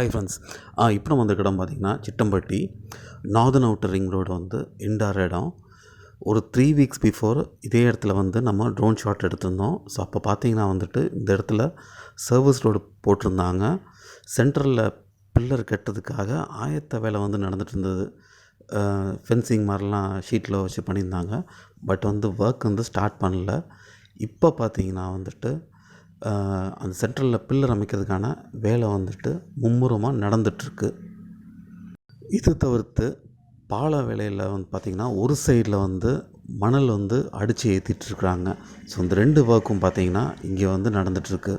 Hi friends இப்போ நம்ம வந்த இடம் பார்த்திங்கன்னா Chittampatti northern outer ring road வந்து இண்டார் இடம். ஒரு த்ரீ வீக்ஸ் பிஃபோர் இதே இடத்துல வந்து நம்ம ட்ரோன் ஷாட் எடுத்திருந்தோம். ஸோ அப்போ பார்த்தீங்கன்னா வந்துட்டு இந்த இடத்துல சர்வீஸ் ரோடு போட்டிருந்தாங்க. சென்டரில் பில்லர் கட்டுறதுக்காக ஆயத்த வேலை வந்து நடந்துட்டு இருந்தது. ஃபென்சிங் மாதிரிலாம் ஷீட்டில் வச்சு பண்ணியிருந்தாங்க. பட் வந்து ஒர்க் வந்து ஸ்டார்ட் பண்ணல. இப்போ பார்த்தீங்கன்னா வந்துட்டு அந்த சென்ட்ரலில் பில்லர் அமைக்கிறதுக்கான வேலை வந்துட்டு மும்முரமாக நடந்துட்டுருக்கு. இது தவிர்த்து பால வேலையில் வந்து பார்த்திங்கன்னா ஒரு சைடில் வந்து மணல் வந்து அடித்து ஏற்றிட்டுருக்குறாங்க ஸோ இந்த ரெண்டு ஒர்க்கும் பார்த்திங்கன்னா இங்கே வந்து நடந்துகிட்ருக்கு